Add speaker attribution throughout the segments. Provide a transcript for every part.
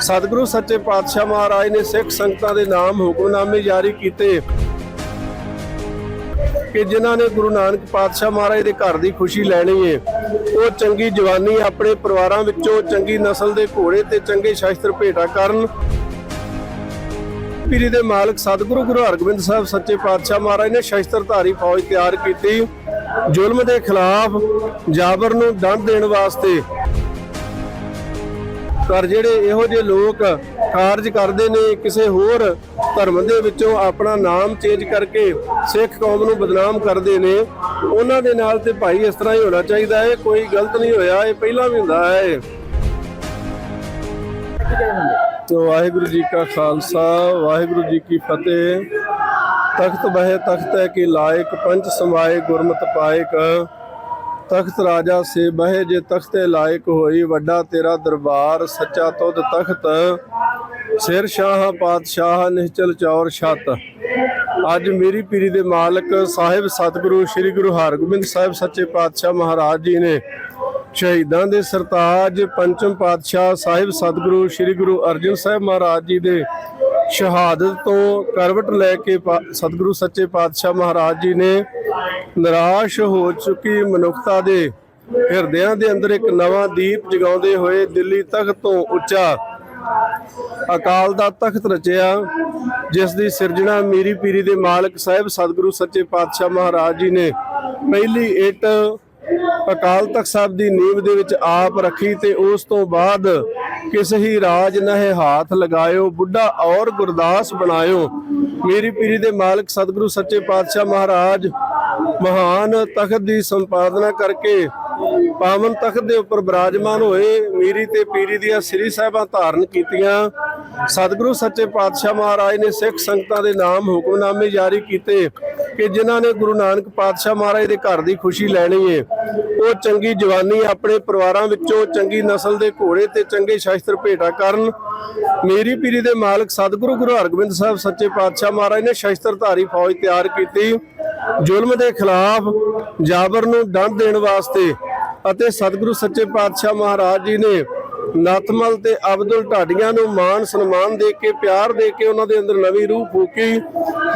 Speaker 1: ਸਤਿਗੁਰੂ ਸੱਚੇ ਪਾਤਸ਼ਾਹ ਮਹਾਰਾਜ ਨੇ ਸਿੱਖ ਸੰਗਤਾਂ ਦੇ ਨਾਮ ਹੁਕਮਨਾਮੇ ਜਾਰੀ ਕੀਤੇ ਕਿ ਜਿਨ੍ਹਾਂ ਨੇ ਗੁਰੂ ਨਾਨਕ ਪਾਤਸ਼ਾਹ ਮਹਾਰਾਜ ਦੇ ਘਰ ਦੀ ਖੁਸ਼ੀ ਲੈਣੀ ਏ, ਉਹ ਚੰਗੀ ਜਵਾਨੀ ਆਪਣੇ ਪਰਿਵਾਰਾਂ ਵਿੱਚੋਂ ਚੰਗੀ ਨਸਲ ਦੇ ਘੋੜੇ ਤੇ ਚੰਗੇ ਸ਼ਸਤਰ ਭੇਟਾ ਕਰਨ। ਪੀਰੀ ਦੇ ਮਾਲਕ ਸਤਿਗੁਰੂ ਗੁਰੂ ਹਰਗੋਬਿੰਦ ਸਾਹਿਬ ਸੱਚੇ ਪਾਤਸ਼ਾਹ ਮਹਾਰਾਜ ਨੇ ਸ਼ਸਤਰਧਾਰੀ ਫੌਜ ਤਿਆਰ ਕੀਤੀ। ਜ਼ੁਲਮ ਦੇ ਖਿਲਾਫ ਜਾਬਰ ਨੂੰ ਦੰਡ ਦੇਣ ਵਾਸਤੇ ਪਰ ਜਿਹੜੇ ਇਹੋ ਜਿਹੇ ਲੋਕ ਕਾਰਜ ਕਰਦੇ ਨੇ, ਕਿਸੇ ਹੋਰ ਧਰਮ ਦੇ ਵਿੱਚੋਂ ਆਪਣਾ ਨਾਮ ਚੇਂਜ ਕਰਕੇ ਸਿੱਖ ਕੌਮ ਨੂੰ ਬਦਨਾਮ ਕਰਦੇ ਨੇ, ਉਹਨਾਂ ਦੇ ਨਾਲ ਤੇ ਭਾਈ ਇਸ ਤਰ੍ਹਾਂ ਹੀ ਹੋਣਾ ਚਾਹੀਦਾ ਹੈ, ਕੋਈ ਗਲਤ ਨਹੀਂ ਹੋਇਆ, ਇਹ ਪਹਿਲਾਂ ਵੀ ਹੁੰਦਾ ਹੈ। ਤੋ ਵਾਹਿਗੁਰੂ ਜੀ ਕਾ ਖਾਲਸਾ, ਵਾਹਿਗੁਰੂ ਜੀ ਕੀ ਫਤਿਹ। ਤਖਤ ਬਹਿ ਤਖਤ ਹੈ ਕਿ ਲਾਇਕ ਪੰਚ ਸਮਾਏ ਗੁਰਮਤਿ ਪਾਇਕ। ਤਖਤ ਰਾਜਾ ਸੇ ਬਹਿ ਜੇ ਤਖਤੇ ਲਾਇਕ ਹੋਈ, ਵੱਡਾ ਤੇਰਾ ਦਰਬਾਰ ਸੱਚਾ ਤੁਧ ਤਖਤ। ਸਿਰ ਸ਼ਾਹ ਪਾਤਸ਼ਾਹ ਨਿਹਚਲ ਚੌਰ ਛਤ। ਅੱਜ ਮੇਰੀ ਪੀਰੀ ਦੇ ਮਾਲਕ ਸਾਹਿਬ ਸਤਿਗੁਰੂ, ਸ੍ਰੀ ਗੁਰੂ ਹਰਗੋਬਿੰਦ ਸਾਹਿਬ ਸੱਚੇ ਪਾਤਸ਼ਾਹ ਮਹਾਰਾਜ ਜੀ ਨੇ ਸ਼ਹੀਦਾਂ ਦੇ ਸਰਤਾਜ ਪੰਚਮ ਪਾਤਸ਼ਾਹ ਸਾਹਿਬ ਸਤਿਗੁਰੂ, ਸ੍ਰੀ ਗੁਰੂ ਅਰਜਨ ਸਾਹਿਬ ਮਹਾਰਾਜ ਜੀ ਦੇ ਸ਼ਹਾਦਤ ਤੋਂ ਕਰਵਟ ਲੈ ਕੇ ਪਾ- ਸਤਿਗੁਰੂ ਸੱਚੇ ਪਾਤਸ਼ਾਹ ਮਹਾਰਾਜ ਜੀ ਨੇ ਨਿਰਾਸ਼ ਹੋ ਚੁੱਕੀ ਮਨੁੱਖਤਾ ਦੇ। ਹਿਰਦਿਆਂ ਦੇ ਅੰਦਰ ਇੱਕ ਨਵਾਂ ਦੀਪ ਜਗਾਉਂਦੇ ਹੋਏ ਦਿੱਲੀ ਤਖਤ ਤੋਂ ਉੱਚਾ ਅਕਾਲ ਦਾ ਤਖਤ ਰਚਿਆ, ਜਿਸ ਦੀ ਸਿਰਜਣਾ ਮੀਰੀ ਪੀਰੀ ਦੇ ਮਾਲਕ ਸਾਹਿਬ ਸਤਿਗੁਰੂ ਸੱਚੇ ਪਾਤਸ਼ਾਹ ਮਹਾਰਾਜ ਜੀ ਨੇ ਪਹਿਲੀ ਇੱਟ ਅਕਾਲ ਤਖਤ ਸਾਹਿਬ ਦੀ ਨੀਂਵ ਦੇ ਵਿੱਚ ਆਪ ਰੱਖੀ ਤੇ ਉਸ ਤੋਂ ਬਾਅਦ ਕਿਸੇ ਹੀ ਰਾਜ ਨਹਿ ਹਾਥ ਲਗਾਇਓ, ਬੁੱਢਾ ਔਰ ਗੁਰਦਾਸ ਬਣਾਇਓ। ਮੇਰੀ ਪੀਰੀ ਦੇ ਮਾਲਕ ਸਤਿਗੁਰੂ ਸੱਚੇ ਪਾਤਸ਼ਾਹ ਮਹਾਰਾਜ ਮਹਾਨ ਤਖਤ ਦੀ ਸੰਪਾਦਨਾ ਕਰਕੇ ਪਾਵਨ ਤਖਤ ਦੇ ਉੱਪਰ ਬਿਰਾਜਮਾਨ ਹੋਏ ਮੀਰੀ ਤੇ ਪੀਰੀ ਦੀਆਂ ਸ੍ਰੀ ਸਾਹਿਬਾਂ ਧਾਰਨ ਕੀਤੀਆਂ। ਸਤਿਗੁਰੂ ਸੱਚੇ ਪਾਤਸ਼ਾਹ ਮਹਾਰਾਜ ਨੇ ਸਿੱਖ ਸੰਗਤਾਂ ਦੇ ਨਾਮ ਹੁਕਮਨਾਮੇ ਜਾਰੀ ਕੀਤੇ ਕਿ ਜਿਨ੍ਹਾਂ ਨੇ ਗੁਰੂ ਨਾਨਕ ਪਾਤਸ਼ਾਹ ਮਹਾਰਾਜ ਦੇ ਘਰ ਦੀ ਖੁਸ਼ੀ ਲੈਣੀ ਏ। ਉਹ ਚੰਗੀ ਜਵਾਨੀ ਆਪਣੇ ਪਰਿਵਾਰਾਂ ਵਿੱਚੋਂ ਚੰਗੀ ਨਸਲ ਦੇ ਘੋੜੇ ਤੇ ਚੰਗੇ ਸ਼ਸਤਰ ਭੇਟਾ ਕਰਨ। ਮੇਰੀ ਪੀਰੀ ਦੇ ਮਾਲਕ ਸਤਿਗੁਰੂ ਗੁਰੂ ਹਰਗੋਬਿੰਦ ਸਾਹਿਬ ਸੱਚੇ ਪਾਤਸ਼ਾਹ ਮਹਾਰਾਜ ਨੇ ਸ਼ਸਤਰਧਾਰੀ ਫੌਜ ਤਿਆਰ ਕੀਤੀ। ਜ਼ੁਲਮ ਦੇ ਖਿਲਾਫ ਜਾਬਰ ਨੂੰ ਦੰਡ ਦੇਣ ਵਾਸਤੇ ਅਤੇ ਸਤਿਗੁਰੂ ਸੱਚੇ ਪਾਤਸ਼ਾਹ ਮਹਾਰਾਜ ਜੀ ਨੇ ਨਤਮਲ ਤੇ ਅਬਦੁਲ ਢਾਡੀਆਂ ਨੂੰ ਮਾਣ ਸਨਮਾਨ ਦੇ ਕੇ, ਪਿਆਰ ਦੇ ਕੇ ਉਹਨਾਂ ਦੇ ਅੰਦਰ ਨਵੀਂ ਰੂਹ ਫੂਕੀ,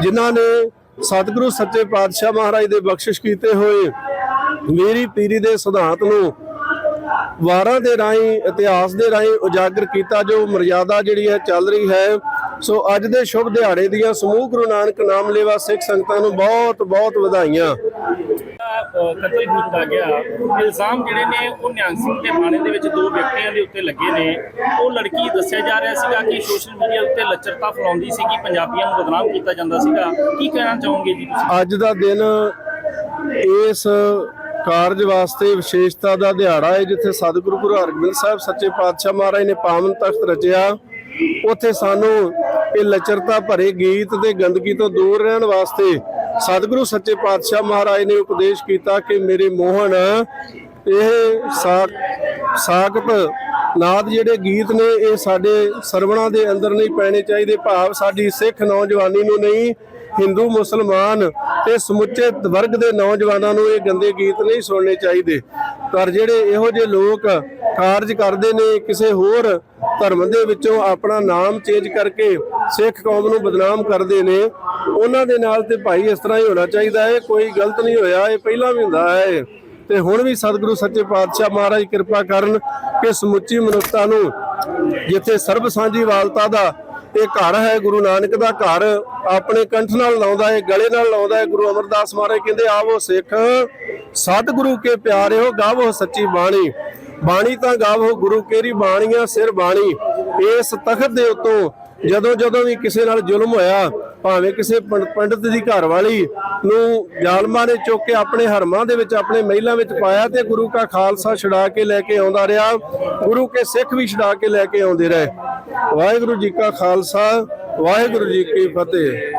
Speaker 1: ਜਿਨ੍ਹਾਂ ਨੇ ਸਤਿਗੁਰੂ ਸੱਚੇ ਪਾਤਸ਼ਾਹ ਮਹਾਰਾਜ ਦੇ ਬਖਸ਼ਿਸ਼ ਕੀਤੇ ਹੋਏ ਮੇਰੀ ਪੀਰੀ ਦੇ ਸਿਧਾਂਤ ਨੂੰ ਵਾਰਾਂ ਦੇ ਰਾਹੀਂ, ਇਤਿਹਾਸ ਦੇ ਰਾਹੀਂ ਉਜਾਗਰ ਕੀਤਾ, ਜੋ ਮਰਿਆਦਾ ਜਿਹੜੀ ਹੈ ਚੱਲ ਰਹੀ ਹੈ ਸੋ ਅੱਜ ਦੇ ਸ਼ੁਭ ਦਿਹਾੜੇ ਦੀਆਂ ਸਮੂਹ ਗੁਰੂ ਨਾਨਕ ਨਾਮ ਲੇਵਾ ਸਿੱਖ ਸੰਗਤਾਂ ਨੂੰ ਬਹੁਤ ਬਹੁਤ ਵਧਾਈਆਂ।
Speaker 2: ਕਤਲ ਕੀਤਾ ਗਿਆ। ਇਲਜ਼ਾਮ ਜਿਹੜੇ ਨੇ ਉਹ ਨਿਹੰਗ ਸਿੰਘ ਦੇ ਬਾਣੇ ਦੇ ਵਿੱਚ ਦੋ ਵਿਅਕਤੀਆਂ ਦੇ ਉੱਤੇ ਲੱਗੇ ਨੇ। ਉਹ ਲੜਕੀ ਦੱਸਿਆ ਜਾ ਰਿਹਾ ਸੀਗਾ ਕਿ ਸੋਸ਼ਲ ਮੀਡੀਆ ਉੱਤੇ ਲੱਚਰਤਾ ਫੈਲਾਉਂਦੀ ਸੀਗੀ ਪੰਜਾਬੀਆਂ ਨੂੰ ਬਦਨਾਮ ਕੀਤਾ ਜਾਂਦਾ ਸੀਗਾ। ਕੀ ਕਹਿਣਾ ਚਾਹੋਗੇ ਜੀ ਤੁਸੀਂ?
Speaker 1: ਅੱਜ ਦਾ ਦਿਨ ਇਸ ਕਾਰਜ ਵਾਸਤੇ ਵਿਸ਼ੇਸ਼ਤਾ ਦਾ ਦਿਹਾੜਾ ਹੈ ਜਿੱਥੇ ਸਤਿਗੁਰੂ ਗੁਰੂ ਹਰਗੋਬਿੰਦ ਸਾਹਿਬ ਸੱਚੇ ਪਾਤਸ਼ਾਹ ਮਹਾਰਾਜ ਨੇ ਪਾਵਨ ਤਖਤ ਰਚਿਆ। ਉੱਥੇ ਸਾਨੂੰ ਇਹ ਲਚਰਤਾ ਭਰੇ ਗੀਤ ਤੇ ਗੰਦਗੀ ਤੋਂ ਦੂਰ ਰਹਿਣ ਵਾਸਤੇ ਸਤਿਗੁਰੂ ਸੱਚੇ ਪਾਤਸ਼ਾਹ ਮਹਾਰਾਜ ਨੇ ਉਪਦੇਸ਼ ਕੀਤਾ ਕਿ ਮੇਰੇ ਮੋਹਨ, ਇਹ ਸਾਕ ਸਾਕਤ ਨਾਦ ਜਿਹੜੇ ਗੀਤ ਨੇ, ਇਹ ਸਾਡੇ ਸਰਵਣਾ ਦੇ ਅੰਦਰ ਨਹੀਂ ਪੈਣੇ ਚਾਹੀਦੇ। ਭਾਵ ਸਾਡੀ ਸਿੱਖ ਨੌਜਵਾਨੀ ਨੂੰ ਨਹੀਂ, ਹਿੰਦੂ, ਮੁਸਲਮਾਨ ਤੇ ਸਮੁੱਚੇ ਵਰਗ ਦੇ ਨੌਜਵਾਨਾਂ ਨੂੰ ਇਹ ਗੰਦੇ ਗੀਤ ਨਹੀਂ ਸੁਣਨੇ ਚਾਹੀਦੇ। ਪਰ ਜਿਹੜੇ ਇਹੋ ਜਿਹੇ ਲੋਕ ਕਾਰਜ ਕਰਦੇ ਨੇ, ਕਿਸੇ ਹੋਰ ਧਰਮ ਦੇ ਵਿੱਚੋਂ ਆਪਣਾ ਨਾਮ ਚੇਂਜ ਕਰਕੇ ਸਿੱਖ ਕੌਮ ਨੂੰ ਬਦਨਾਮ ਕਰਦੇ ਨੇ। ਉਹਨਾਂ ਦੇ ਨਾਲ ਤੇ ਭਾਈ ਇਸ ਤਰ੍ਹਾਂ ਹੀ ਹੋਣਾ ਚਾਹੀਦਾ ਹੈ। ਕੋਈ ਗਲਤ ਨਹੀਂ ਹੋਇਆ, ਇਹ ਪਹਿਲਾਂ ਵੀ ਹੁੰਦਾ ਹੈ। ਤੇ ਹੁਣ ਵੀ ਸਤਿਗੁਰੂ ਸੱਚੇ ਪਾਤਸ਼ਾਹ ਮਹਾਰਾਜ ਕਿਰਪਾ ਕਰਨ ਕਿ ਸਮੁੱਚੀ ਮਨੁੱਖਤਾ ਨੂੰ ਜਿੱਥੇ ਸਰਬ ਸਾਂਝੀ ਵਾਲਤਾ ਦਾ ਇਹ ਘਰ ਹੈ, ਗੁਰੂ ਨਾਨਕ ਦਾ ਘਰ ਆਪਣੇ ਕੰਠ ਨਾਲ ਲਾਉਂਦਾ ਹੈ, ਗਲੇ ਨਾਲ ਲਾਉਂਦਾ ਹੈ। ਗੁਰੂ ਅਮਰਦਾਸ ਮਹਾਰਾਜ ਕਹਿੰਦੇ, ਆਵੋ ਸਿੱਖ, ਸਤਿਗੁਰੂ ਕੇ ਪਿਆਰੇ ਹੋ ਗਾਵੋ ਸੱਚੀ ਬਾਣੀ। ਬਾਣੀ ਤਾਂ ਗਾਵੋ, ਗੁਰੂ ਕੇਰੀ ਬਾਣੀਆਂ ਸਿਰ ਬਾਣੀ। ਇਸ ਤਖਤ ਦੇ ਉੱਤੋਂ ਜਦੋਂ ਜਦੋਂ ਵੀ ਕਿਸੇ ਨਾਲ ਜ਼ੁਲਮ ਹੋਇਆ, ਭਾਵੇਂ ਕਿਸੇ ਪੰਡ- ਪੰਡਤ ਦੀ ਘਰ ਵਾਲੀ ਨੂੰ ਜ਼ਾਲਮਾਂ ਨੇ ਚੁੱਕ ਕੇ ਆਪਣੇ ਹਰਮਾਂ ਦੇ ਵਿੱਚ, ਆਪਣੇ ਮਹਿਲਾਂ ਵਿੱਚ ਪਾਇਆ ਤੇ ਗੁਰੂ ਕਾ ਖਾਲਸਾ ਛੁਡਾ ਕੇ ਲੈ ਕੇ ਆਉਂਦਾ ਰਿਹਾ। ਗੁਰੂ ਕੇ ਸਿੱਖ ਵੀ ਛਡਾ ਕੇ ਲੈ ਕੇ ਆਉਂਦੇ ਰਹੇ। ਵਾਹਿਗੁਰੂ ਜੀ ਕਾ ਖਾਲਸਾ, ਵਾਹਿਗੁਰੂ ਜੀ ਕੀ ਫਤਿਹ।